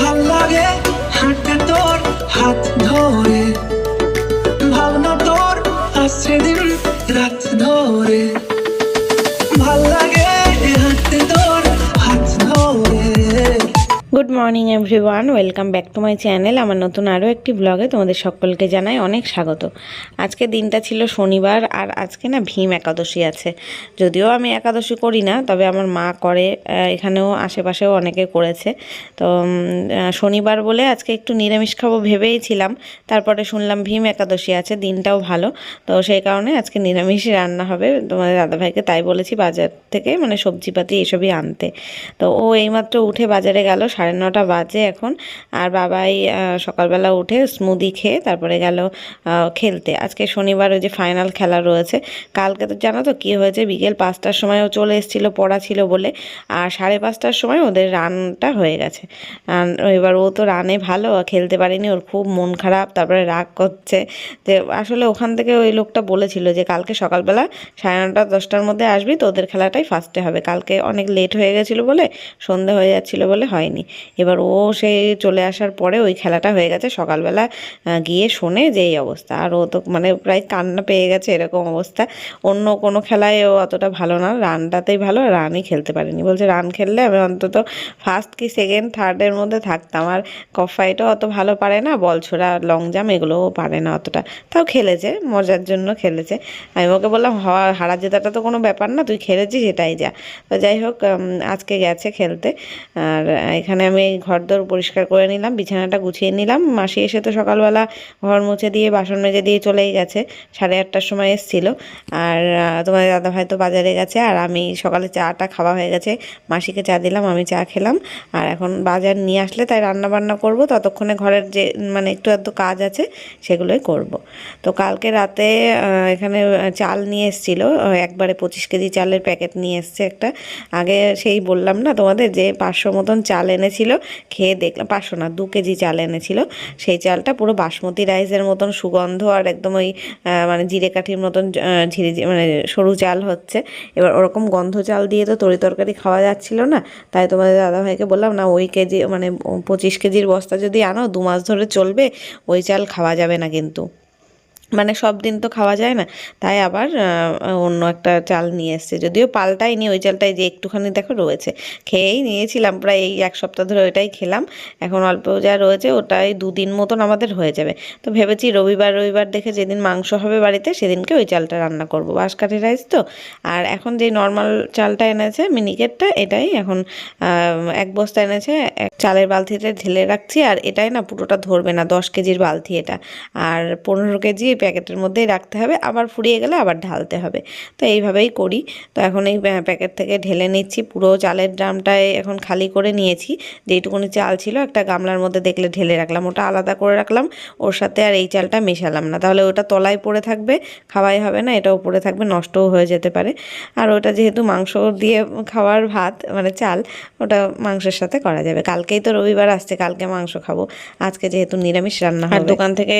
ভালো লাগে হাঁটতে তোর হাত ধরে। Morning everyone welcome back to my channel আমার নতুন আরও একটি ব্লগে তোমাদের সকলকে জানাই অনেক স্বাগত। আজকে দিনটা ছিল শনিবার আর আজকে না ভীম একাদশী আছে। যদিও আমি একাদশী করি না, তবে আমার মা করে এখানেও আশেপাশেও অনেকে করেছে। তো শনিবার বলে আজকে একটু নিরামিষ খাব ভেবেই ছিলাম। তারপরে শুনলাম ভীম একাদশী আছে, দিনটাও ভালো। তো সেই কারণে আজকে নিরামিষ রান্না হবে। তোমাদের দাদাভাইকে তাই বলেছি বাজার থেকে মানে সবজিপাতি এসবই আনতে। তো ও এইমাত্র উঠে বাজারে গেল, সাড়ে নটা বাজে এখন। আর বাবাই সকালবেলা উঠে স্মুদি খেয়ে তারপরে গেল খেলতে। আজকে শনিবার ওই যে ফাইনাল খেলা রয়েছে। কালকে তো জানো তো কী হয়েছে? বিকেল পাঁচটার সময় ও চলে এসেছিল, পড়া ছিল বলে। আর সাড়ে পাঁচটার সময় ওদের রানটা হয়ে গেছে। এবার ও তো রানে ভালো খেলতে পারেনি। ওর খুব মন খারাপ, তারপরে রাগ করছে। যে আসলে ওখান থেকে ওই লোকটা বলেছিল যে, কালকে সকালবেলা সাড়ে নটা, দশটার মধ্যে আসবি, তো ওদের খেলাটাই ফার্স্টে হবে। কালকে অনেক লেট হয়ে গেছিল বলে, সন্ধে হয়ে যাচ্ছিল বলে হয়নি। এবার ও সেই চলে আসার পরে ওই খেলাটা হয়ে গেছে সকালবেলা গিয়ে শোনে যে এই অবস্থা। আর ও তো মানে প্রায় কান্না পেয়ে গেছে এরকম অবস্থা। অন্য কোনো খেলায় ও অতটা ভালো না। রানটাতেই ভালো, রানই খেলতে পারেনি। বলছে, রান খেললে আমি অন্তত ফার্স্ট কি সেকেন্ড থার্ডের মধ্যে থাকতাম। আর কফ ফাইটও অত ভালো পারে না। বল ছোড়া লং জাম্প এগুলোও পারে না অতটা। তাও খেলেছে, মজার জন্য খেলেছে। আমি ওকে বললাম হারা জেতাটা তো কোনো ব্যাপার না, তুই খেলেছিস সেটাই যা। তো যাই হোক আজকে গেছে খেলতে। আর এখানে আমি ঘর দর পরিষ্কার করে নিলাম, বিছানাটা গুছিয়ে নিলাম। মাসি এসে তো সকালবেলা ঘর মুছে দিয়ে, বাসন মেজে দিয়ে চলেই গেছে, সাড়ে আটটার সময় এসেছিল। আর তোমার দাদা ভাই তো বাজারে গেছে, আর আমি সকালে চাটা খাওয়া হয়ে গেছে, মাসিকে চা দিলাম, আমি চা খেলাম। আর এখন বাজার নিয়ে আসলে তাই রান্না বান্না করব, ততক্ষণে ঘরের যে মানে একটু একটু কাজ আছে, সেগুলোই করব। তো কালকে রাতে এখানে চাল নিয়ে এসেছিল, একবারে পঁচিশ কেজি চালের প্যাকেট নিয়ে এসছে একটা। আগে সেই বললাম না তোমাদের যে পাঁচশো মতন চাল এনেছিল খেয়ে দেখলাম পাঁচশো না দু কেজি চাল এনেছিল। সেই চালটা পুরো বাসমতি রাইসের মতন সুগন্ধ আর একদম ওই মানে জিরে কাঠির মতন ঝিরি মানে সরু চাল হচ্ছে। এবার ওরকম গন্ধ চাল দিয়ে তো তরি তরকারি খাওয়া যাচ্ছিল না। তাই তোমাদের দাদাভাইকে বললাম, না, ওই কেজি মানে পঁচিশ কেজির বস্তা যদি আনো, দু মাস ধরে চলবে, ওই চাল খাওয়া যাবে না কিন্তু। মানে সব দিন তো খাওয়া যায় না, তাই আবার অন্য একটা চাল নিয়ে এসছে। যদিও পাল্টাইনি ওই চালটাই যে একটুখানি দেখো রয়েছে। খেয়েই নিয়েছিলাম, প্রায় এই এক সপ্তাহ ধরে ওইটাই খেলাম। এখন অল্প যা রয়েছে, ওটাই দুদিন মতন আমাদের হয়ে যাবে। তো ভেবেছি রবিবার রবিবার দেখে যেদিন মাংস হবে বাড়িতে, সেদিনকে ওই চালটা রান্না করব। বাঁশকাঠি রাইস তো? আর এখন যে নর্মাল চালটা এনেছে, মিনিকেটটা, এটাই এখন এক বস্তা এনেছে, এক চালের বালতিতে ঢেলে রাখছি। আর এটাই না পুরোটা ধরবে না, দশ কেজির বালতি এটা। আর পনেরো কেজি প্যাকেটের মধ্যেই রাখতে হবে আবার ফুরিয়ে গেলে আবার ঢালতে হবে। তো এইভাবেই করি। তো এখন এই প্যাকেট থেকে ঢেলে নিচ্ছি পুরো চালের ড্রামটায় এখন খালি করে নিয়েছি। যেইটুকুনি চাল ছিল একটা গামলার মধ্যে দেখলে ঢেলে রাখলাম ওটা আলাদা করে রাখলাম ওর সাথে আর এই চালটা মেশালাম না। তাহলে ওটা তলায় পড়ে থাকবে খাওয়াই হবে না এটাও পড়ে থাকবে নষ্টও হয়ে যেতে পারে। আর ওটা যেহেতু মাংস দিয়ে খাওয়ার ভাত মানে চাল ওটা মাংসের সাথে করা যাবে। কালকেই তো রবিবার আসছে কালকে মাংস খাব। আজকে যেহেতু নিরামিষ রান্না আর দোকান থেকে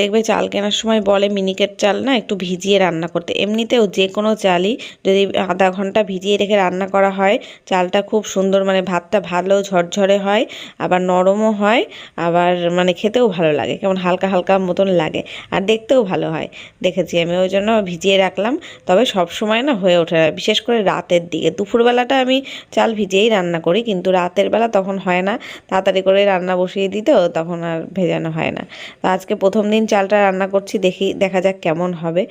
দেখবে চাল কেনার সময় বলে মিনিকেট চাল না একটু ভিজিয়ে রান্না করতে। এমনিতেও যে কোনো চালই যদি আধা ঘণ্টা ভিজিয়ে রেখে রান্না করা হয়, চালটা খুব সুন্দর মানে ভাতটা ভালো ঝরঝরে হয়, আবার নরমও হয়, আবার মানে খেতেও ভালো লাগে, কেমন হালকা হালকা মতন লাগে, আর দেখতেও ভালো হয়। দেখেছি আমি ওই জন্য ভিজিয়ে রাখলাম, তবে সব সময় না হয়ে ওঠে বিশেষ করে রাতের দিকে। দুপুরবেলাটা আমি চাল ভিজিয়েই রান্না করি, কিন্তু রাতের বেলা তখন হয় না, তাড়াতাড়ি করে রান্না বসিয়ে দিতে তখন আর ভেজানো হয় না। তো আজকে প্রথম দিন চালটা রান্না করছি দেখি, দেখা যাক কেমন হবে।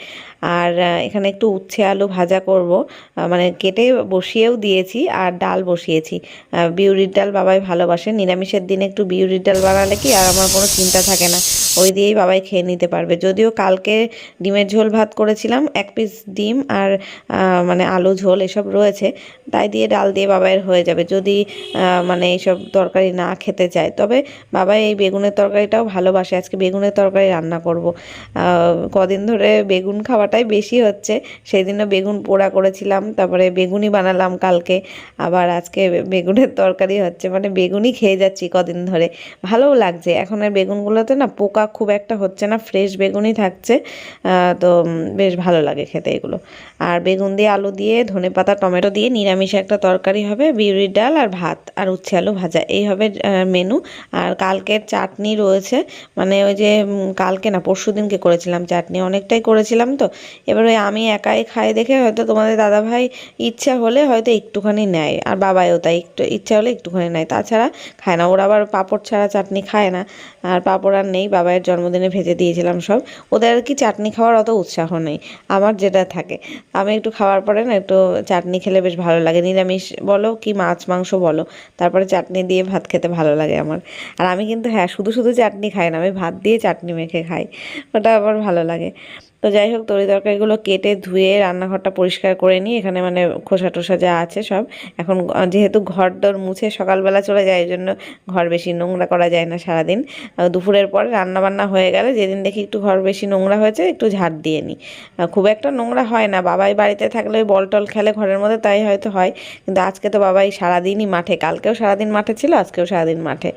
আর এখানে একটু উচ্ছে আলু ভাজা করব। মানে কেটে বসিয়েও দিয়েছি আর ডাল বসিয়েছি। বিউরির ডাল বাবাই ভালোবাসে। নিরামিষের দিনে একটু বিউরির ডাল বানালে কি আর আমার কোনো চিন্তা থাকে না। ওই দিয়েই বাবাই খেয়ে নিতে পারবে। যদিও কালকে ডিমের ঝোল ভাত করেছিলাম, এক পিস ডিম আর মানে আলু ঝোল এসব রয়েছে, তাই দিয়ে ডাল দিয়ে বাবাইয়ের হয়ে যাবে। যদি মানে এইসব তরকারি না খেতে চায়। তবে বাবাই এই বেগুনের তরকারিটাও ভালোবাসে। আজকে বেগুনের তরকারি রান্না করব। কদিন ধরে বেগুন খাওয়াটাই বেশি হচ্ছে। সেই দিনও বেগুন পোড়া করেছিলাম, তারপরে বেগুনি বানালাম কালকে। আবার আজকে বেগুনের তরকারি হচ্ছে মানে বেগুনই খেয়ে যাচ্ছি কদিন ধরে। ভালোও লাগছে। এখন আর বেগুনগুলোতে না পোকা পোকা খুব একটা হচ্ছে না ফ্রেশ বেগুনই থাকছে। তো বেশ ভালো লাগে খেতে এগুলো। আর বেগুন দিয়ে আলু দিয়ে ধনে পাতা, টমেটো দিয়ে নিরামিষ একটা তরকারি হবে বিউরির ডাল আর ভাত আর উচ্ছে আলু ভাজা। এই হবে মেনু আর কালকের চাটনি রয়েছে মানে ওই যে কালকে না, পরশু দিনকে করেছিলাম চাটনি, অনেকটাই করেছিলাম তো। এবার ওই আমি একাই খাই দেখে হয়তো তোমাদের দাদাভাই ইচ্ছা হলে হয়তো একটুখানি নেয়, আর বাবাইও তাই একটু, ইচ্ছা হলে একটুখানি নেয়। তাছাড়া খায় না, ওরা আবার পাঁপড় ছাড়া চাটনি খায় না, আর পাঁপড় আর নেই বাবাইয়ের জন্মদিনে ভেজে দিয়েছিলাম সব। ওদের আর কি চাটনি খাওয়ার অত উৎসাহ নেই। আমার যেটা থাকে। আমি একটু খাওয়ার পরে না একটু চাটনি খেলে বেশ ভালো লাগে। নিরামিষ বলো কি মাছ, মাংস বলো। তারপরে চাটনি দিয়ে ভাত খেতে ভালো লাগে আমার। আর আমি কিন্তু হ্যাঁ শুধু শুধু চাটনি খাই না। আমি ভাত দিয়ে চাটনি মেখে খাই। ওটা আমার ভালো লাগে। তো যাই হোক, তরি তরকারিগুলো কেটে ধুয়ে রান্নাঘরটা পরিষ্কার করে নিই। এখানে মানে খোসা টোসা যা আছে সব। এখন যেহেতু ঘর দর মুছে সকালবেলা চলে যায় জন্য ঘর বেশি নোংরা করা যায় না সারাদিন। দুপুরের পরে রান্নাবান্না হয়ে গেলে যেদিন দেখি একটু ঘর বেশি নোংরা হয়েছে, একটু ঝাড় দিয়ে নিই। খুব একটা নোংরা হয় না। বাবাই বাড়িতে থাকলে ওই বল টল খেলে ঘরের মধ্যে, তাই হয়তো হয়। কিন্তু আজকে তো বাবাই সারাদিনই মাঠে। কালকেও সারাদিন মাঠে ছিল, আজকেও সারাদিন মাঠে।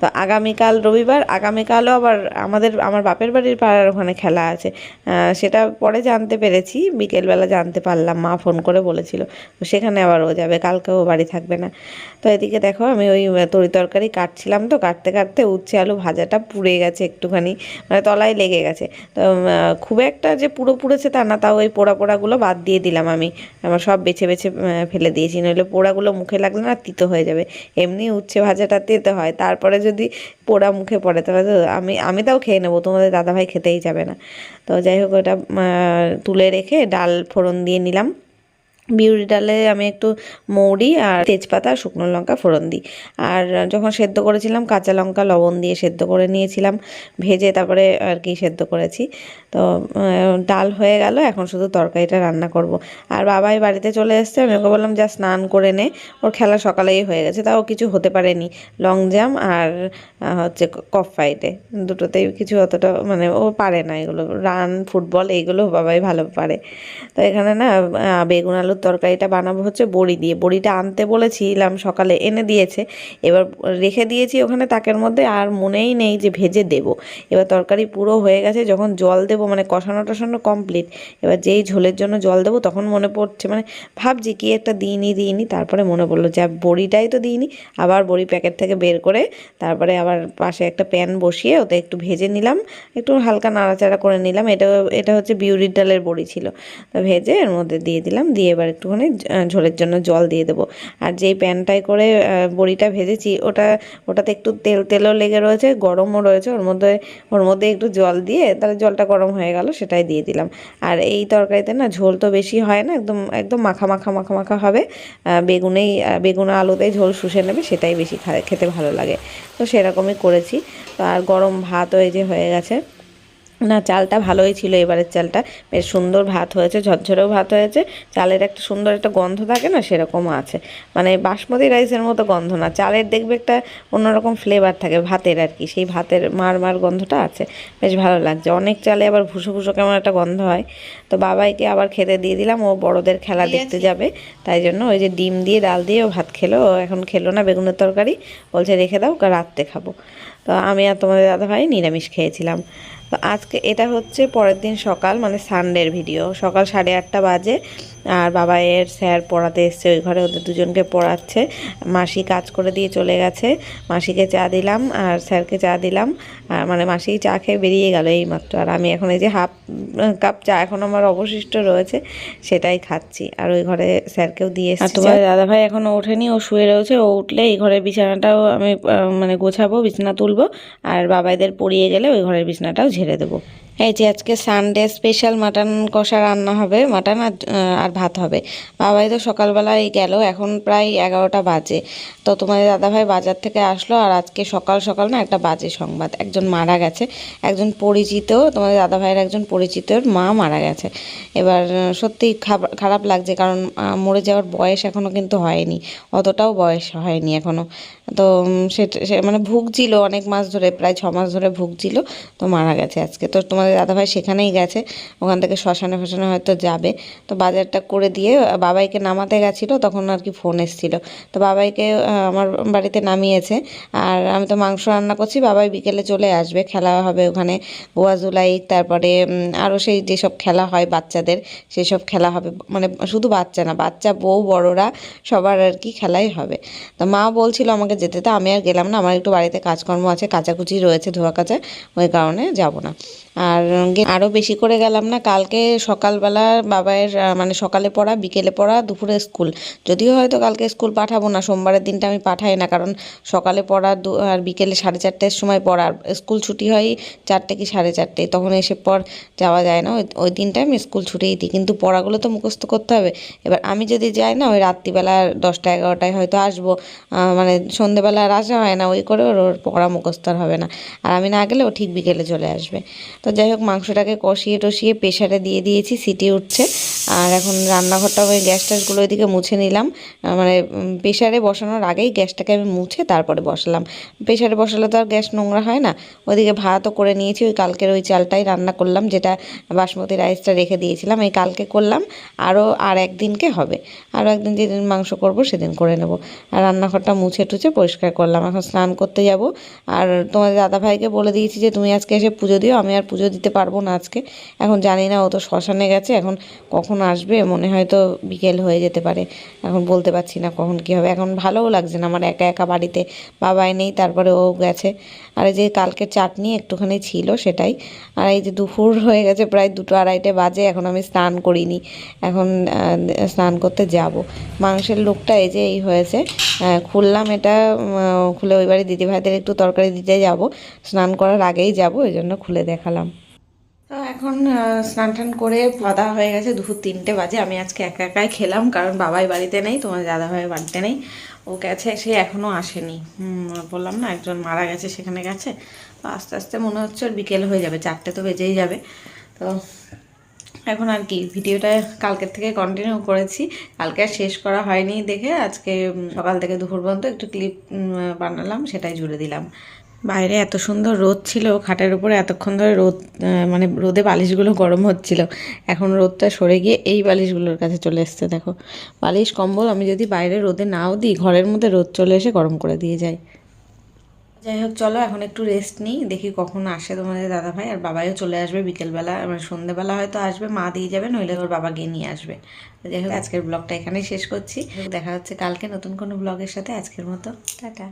তো আগামীকাল রবিবার, আগামীকালও আবার আমাদের, আমার বাপের বাড়ির পাড়ার ওখানে খেলা আছে। সেটা পরে জানতে পেরেছি। বিকেলবেলা জানতে পারলাম, মা ফোন করে বলেছিল, তো সেখানে আবার ও যাবে কালকে ও বাড়ি থাকবে না। তো এদিকে দেখো, আমি ওই তরি তরকারি কাটছিলাম তো, কাটতে কাটতে উচ্ছে আলু ভাজাটা পুড়ে গেছে একটুখানি মানে তলায় লেগে গেছে। তো খুব একটা যে পুরো পুড়েছে তা না, তাও ওই পোড়া পোড়াগুলো বাদ দিয়ে দিলাম আমি। আমার সব বেছে বেছে ফেলে দিয়েছি, নইলে পোড়াগুলো মুখে লাগলে না তিতো হয়ে যাবে। এমনি উচ্ছে ভাজাটা তেতে হয়, তারপরে যদি পোড়া মুখে পড়ে, তাহলে তো আমি আমি তাও খেয়ে নেব, তোমাদের দাদাভাই খেতেই যাবে না। তো যাই হোক ওটা তুলে রেখে ডাল ফোড়ন দিয়ে নিলাম। বিউরি ডালে আমি একটু মৌরি আর তেজপাতা আর শুকনো লঙ্কা ফোড়ন দিই। আর যখন সেদ্ধ করেছিলাম, কাঁচা লঙ্কা, লবণ দিয়ে সেদ্ধ করে নিয়েছিলাম, ভেজে তারপরে আর কি সেদ্ধ করেছি। তো ডাল হয়ে গেল, এখন শুধু তরকারিটা রান্না করব। আর বাবাই বাড়িতে চলে এসছে, আমি ওকে বললাম, যা স্নান করে নে। ওর খেলা সকালেই হয়ে গেছে, তাও কিছু হতে পারেনি। লং জাম্প আর হচ্ছে কফ ফাইটে। দুটোতেই কিছু অতটা মানে ও পারে না এগুলো। রান, ফুটবল, এইগুলো বাবাই ভালো পারে। তো এখানে না বেগুন আলুর তরকারিটা বানাবো হচ্ছে বড়ি দিয়ে। বড়িটা আনতে বলেছিলাম, সকালে এনে দিয়েছে। এবার রেখে দিয়েছি ওখানে তাকের মধ্যে, আর মনেই নেই যে ভেজে দেব। এবার তরকারি পুরো হয়ে গেছে, যখন জল দেবো মানে কষানো টষানো কমপ্লিট এবার যেই ঝোলের জন্য জল দেবো, তখন মনে পড়ছে মানে ভাবছি কি একটা দিইনি দিইনি, তারপরে মনে পড়ল যে বড়িটাই তো দিইনি, আবার বড়ি প্যাকেট থেকে বের করে তারপরে আবার পাশে একটা প্যান বসিয়ে ওতে একটু ভেজে নিলাম, একটু হালকা নাড়াচাড়া করে নিলাম, এটা এটা হচ্ছে বিউরির ডালের বড়ি ছিল। তো ভেজে এর মধ্যে দিয়ে দিলাম, দিয়ে এবার একটুখানি ঝোলের জন্য জল দিয়ে দেবো। আর যেই প্যানটায় করে বড়িটা ভেজেছি, ওটা, ওটাতে একটু তেল, তেলও লেগে রয়েছে, গরমও রয়েছে, ওর মধ্যে ওর মধ্যে একটু জল দিয়ে, তাহলে জলটা গরম হয়ে গেল, সেটাই দিয়ে দিলাম। আর এই তরকারিতে না ঝোল তো বেশি হয় না, একদম একদম মাখা মাখা মাখা মাখা হবে। বেগুনেই বেগুন আলুতেই ঝোল শুষে নেবে, সেটাই বেশি খেতে ভালো লাগে। তো সেরকমই করেছি। তো আর গরম ভাতও এই যে হয়ে গেছে। না চালটা ভালোই ছিল এবারের চালটা। বেশ সুন্দর ভাত হয়েছে ঝরঝরেও ভাত হয়েছে। চালের একটা সুন্দর একটা গন্ধ থাকে না সেরকমও আছে। মানে বাসমতি রাইসের মতো গন্ধ না চালের দেখবে একটা অন্যরকম ফ্লেভার থাকে ভাতের আর কি সেই ভাতের মার মার গন্ধটা আছে। বেশ ভালো লাগছে। অনেক চালে আবার ভুসো ভুসো কেমন একটা গন্ধ হয়। তো বাবাইকে আবার খেতে দিয়ে দিলাম ও বড়দের খেলা দেখতে যাবে তাই জন্য ওই যে ডিম দিয়ে ডাল দিয়ে ও ভাত খেলো ও এখন খেলো না বেগুনের তরকারি। বলছে রেখে দাও রাত্রে খাব। তো আমি আর তোমাদের দাদা ভাই নিরামিষ খেয়েছিলাম। তো আজকে এটা হচ্ছে পরের দিন সকাল মানে সানডের ভিডিও সকাল সাড়ে আটটা বাজে আর বাবাইয়ের স্যার পড়াতে এসছে ওই ঘরে ওদের দুজনকে পড়াচ্ছে। মাসি কাজ করে দিয়ে চলে গেছে। মাসিকে চা দিলাম আর স্যারকে চা দিলাম আর মানে মাসি চা খেয়ে বেরিয়ে গেল এই মাত্র আর আমি এখন এই যে হাফ কাপ চা এখন আমার অবশিষ্ট রয়েছে সেটাই খাচ্ছি। আর ওই ঘরে স্যারকেও দিয়ে আর তোমার দাদা ভাই এখনও ওঠেনি ও শুয়ে রয়েছে ও উঠলে এই ঘরের বিছানাটাও আমি মানে গোছাবো বিছানা তুলবো আর বাবাইদের পড়িয়ে গেলে ওই ঘরের বিছানাটাও ঝেড়ে দেবো। এই যে আজকে সানডে স্পেশাল মাটন কষা রান্না হবে মাটন আর ভাত হবে। বাবাই তো সকালবেলায় গেল, এখন প্রায় এগারোটা বাজে। তো তোমাদের দাদাভাই বাজার থেকে আসলো, আর আজকে সকাল সকাল না একটা বাজে সংবাদ। একজন মারা গেছে, একজন পরিচিত, তোমাদের দাদাভাইয়ের একজন পরিচিতর মা মারা গেছে। এবার সত্যি খারাপ লাগছে, কারণ মরে যাওয়ার বয়স এখনও কিন্তু হয়নি, অতটাও বয়স হয়নি এখনও তো সে মানে ভুগছিল অনেক মাস ধরে, প্রায় ছ মাস ধরে ভুগছিল, তো মারা গেছে আজকে। তো তোমাদের তোমাদের দাদাভাই সেখানেই গেছে। ওখান থেকে শ্মশানে ফশানে হয়তো যাবে। তো বাজারটা করে দিয়ে বাবাইকে নামাতে গেছিল, তখন আর কি ফোন এসেছিল। তো বাবাইকে আমার বাড়িতে নামিয়েছে। আর আমি তো মাংস রান্না করছি, বাবাই বিকেলে চলে আসবে। খেলা হবে ওখানে গোয়া, জুলাই, তারপরে আরও সেই যেসব খেলা হয় বাচ্চাদের সেই সব খেলা হবে। মানে শুধু বাচ্চা না, বাচ্চা, বউ, বড়রা, সবার আর কি খেলাই হবে। তো মা বলছিল আমাকে যেতে। তো আমি আর গেলাম না, আমার একটু বাড়িতে কাজকর্ম আছে, কাচাকুচি রয়েছে ধোয়া কাচা, ওই কারণে যাব না। আর আরও বেশি করে গেলাম না, কালকে সকালবেলা বাবায়ের মানে সকালে পড়া, বিকেলে পড়া, দুপুরে স্কুল। যদিও হয়তো কালকে স্কুল পাঠাবো না, সোমবারের দিনটা আমি পাঠাই না, কারণ সকালে পড়া দু- আর বিকেলে সাড়ে চারটের সময় পড়া স্কুল ছুটি হয় চারটে কি সাড়ে চারটে তখন এসে পর যাওয়া যায় না, ওই দিনটা আমি স্কুল ছুটেই দিই, কিন্তু পড়াগুলো তো মুখস্থ করতে হবে। এবার আমি যদি যাই না, ওই রাত্রিবেলা দশটা এগারোটায় হয়তো আসব মানে সন্ধেবেলা আর আসা হয় না, ওই করে ওর পড়া মুখস্থ হবে না। আর আমি না গেলে ও ঠিক বিকেলে চলে আসবে। তো যাই হোক, মাংসটাকে কষিয়ে টষিয়ে প্রেশারে দিয়ে দিয়েছি সিটি উঠছে। আর এখন রান্নাঘরটা ওই গ্যাস ট্যাসগুলো ওইদিকে মুছে নিলাম। মানে প্রেশারে বসানোর আগেই গ্যাসটাকে আমি মুছে তারপরে বসালাম। প্রেশারে বসালে তো আর গ্যাস নোংরা হয় না। ওইদিকে ভাতও করে নিয়েছি, ওই কালকের ওই চালটাই রান্না করলাম, যেটা বাসমতি রাইসটা রেখে দিয়েছিলাম। এই কালকে করলাম, আরও আর একদিনকে হবে। আরও একদিন যেদিন মাংস করব সেদিন করে নেব। আর রান্নাঘরটা মুছে টুছে পরিষ্কার করলাম। এখন স্নান করতে যাব। আর তোমাদের দাদা ভাইকে বলে দিয়েছি যে, তুমি আজকে এসে পুজো দিও, আমি আর পুজো দিতে পারব না আজকে। এখন জানি না, ও তো শ্মশানে গেছে, এখন কখন আসবে? মনে হয় তো বিকেল হয়ে যেতে পারে। এখন বলতে পারছি না কখন কী হবে। এখন ভালোও লাগছে না, আমার একা একা বাড়িতে বাবাই নেই, তারপরে ও গেছে। আর এই যে কালকে চাটনি একটুখানি ছিল সেটাই। আর এই যে দুপুর হয়ে গেছে, প্রায় দুটো আড়াইটে বাজে, এখন আমি স্নান করিনি। এখন স্নান করতে যাব। মাংসের লোকটা এই যে এই হয়েছে। খুললাম এটা খুলে ওই বাড়ি দিদিভাইদের একটু তরকারি দিতে যাব। স্নান করার আগেই যাব, ওই জন্য খুলে দেখালাম। তো এখন স্নান টান করে বাধা হয়ে গেছে। দুপুর তিনটে বাজে। আমি আজকে একা একাই খেলাম, কারণ বাবাই বাড়িতে নেই, তোমার দাদা ভাই বাড়িতে নেই। ও গেছে, সে এখনও আসেনি। বললাম না, একজন মারা গেছে, সেখানে গেছে। তো আস্তে আস্তে মনে হচ্ছে ওর বিকেল হয়ে যাবে, চারটে তো বেজেই যাবে। তো এখন আর কি, ভিডিওটা কালকের থেকে কন্টিনিউ করেছি। কালকে আর শেষ করা হয়নি দেখে আজকে সকাল থেকে দুপুর পর্যন্ত একটু ক্লিপ বানালাম, সেটাই জুড়ে দিলাম। বাইরে এত সুন্দর রোদ ছিল, খাটের উপরে এতক্ষণ ধরে রোদ মানে রোদে বালিশগুলো গরম হচ্ছিল। এখন রোদটা সরে গিয়ে এই বালিশগুলোর কাছে চলে এসছে, দেখো। বালিশ, কম্বল আমি যদি বাইরে রোদে নাও দিই, ঘরের মধ্যে রোদ চলে এসে গরম করে দিয়ে যায়। যাই হোক, চলো এখন একটু রেস্ট নিই, দেখি কখন আসে তোমাদের দাদা ভাই আর বাবাইও চলে আসবে বিকেলবেলা মানে সন্ধ্যেবেলা হয়তো আসবে, মা দিয়ে যাবে, নইলে ওর বাবা গিয়ে নিয়ে আসবে। যাই হোক, আজকের ব্লগটা এখানেই শেষ করছি। দেখা হচ্ছে কালকে নতুন কোনো ব্লগের সাথে, আজকের মতো। টাটা।